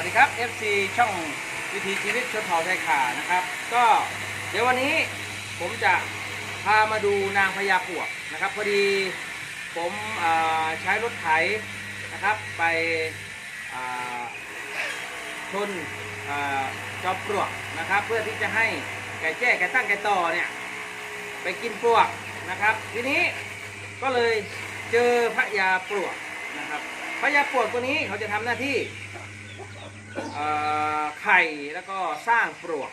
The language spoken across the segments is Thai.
วัสดีครับ FC ช่องวิถีชีวิตชนเผ่าไทยขานะครับ ก็เดี๋ยววันนี้ผมจะพามาดูนางพญาปวกนะครับ พอดีผมใช้รถไถนะครับ ไปชนจอมปลวกนะครับ เพื่อที่จะให้ไก่แจ้ไก่ตั้งไก่ต่อเนี่ยไปกินปลวกนะครับ ทีนี้ก็เลยเจอพระยาปลวกนะครับพระยาปลวกตัวนี้เขาจะทำหน้าที่ ไข่แล้วก็สร้างปลวก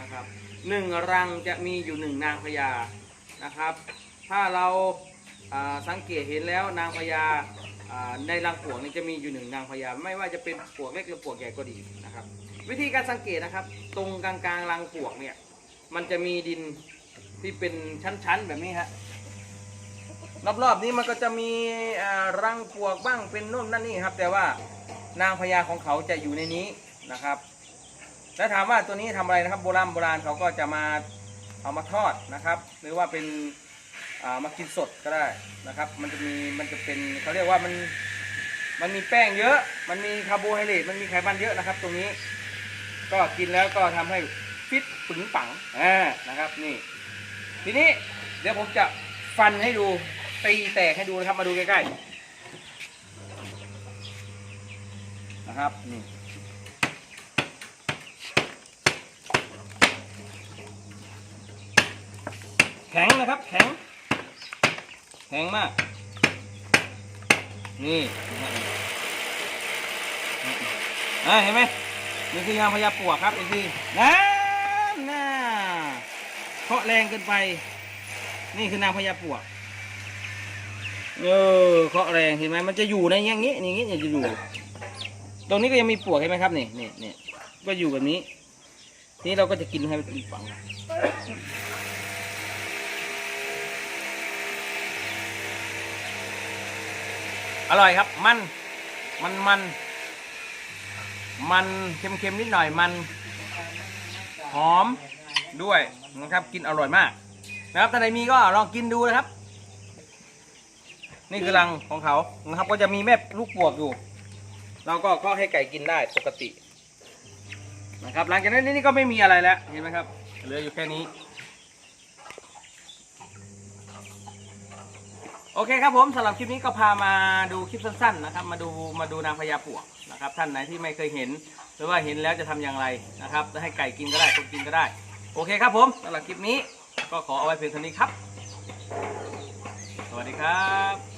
นะครับหนึ่งรังจะมีอยู่หนึ่งนางพญานะครับ ถ้าเราสังเกตเห็นแล้วนางพญาในรังปลวกนี้จะมีอยู่หนึ่งนางพญาไม่ว่าจะเป็นปลวกเล็กหรือปลวกใหญ่ก็ดีนะครับ วิธีการสังเกตนะครับ ตรงกลางๆรังปลวกเนี่ยมันจะมีดินที่เป็นชั้นๆแบบนี้ฮะรอบๆนี้มันก็จะมีรังปลวกบ้างเป็นโน่นนั่นนี่ครับ แต่ว่า นางพญาของเขาจะอยู่ในนี้นะครับ แล้วถามว่าตัวนี้ทำอะไรนะครับ โบราณโบราณเขาก็จะมาเอามาทอดนะครับ หรือว่าเป็นอ่ามากินสดก็ได้นะครับ มันจะมีมันจะเป็นเขาเรียกว่ามันมันมีแป้งเยอะ มันมีคาร์โบไฮเดรตมันมีไขมันเยอะนะครับ ตรงนี้ ก็กินแล้วก็ทำให้ฟิตปึงปังอ่านะครับนี่ ทีนี้เดี๋ยวผมจะฟันให้ดูตีแตกให้ดูนะครับมาดูใกล้ๆ นะครับนี่แข็งนะครับแข็ง แข็งมาก นี่เห็นไหมนี่คือยางพญาปวกครับอีกทีนั่นน่ะเคาะแรงเกินไป นี่คือนางพญาปวกเออเคาะแรงเห็นไหมมันจะอยู่ในอย่างงี้อย่างงี้จะอยู่ ตรงนี้ก็ยังมีปลวกเห็นไหมครับนี่นี่นี่ก็อยู่แบบนี้ นี่เราก็จะกินให้มันอีกฝั่งอร่อยครับ มัน มันมัน มันเค็มๆนิดหน่อยมันหอมด้วยนะครับกินอร่อยมาก นะครับถ้าใครมีก็ลองกินดูนะครับ นี่คือรังของเขานะครับ ก็จะมีแม่ลูกปวกอยู่ เราก็ก็ให้ไก่กินได้ปกตินะครับ หลังจากนั้นนี่ก็ไม่มีอะไรแล้วเห็นไหมครับเหลืออยู่แค่นี้ โอเคครับผมสำหรับคลิปนี้ก็พามาดูคลิปสั้นๆนะครับ มาดูมาดูนางพญาปวกนะครับ ท่านไหนที่ไม่เคยเห็น หรือว่าเห็นแล้วจะทำอย่างไรนะครับจะให้ไก่กินก็ได้คนกินก็ได้ โอเคครับผมสำหรับคลิปนี้ก็ขอเอาไว้เพียงเท่านี้ครับ สวัสดีครับ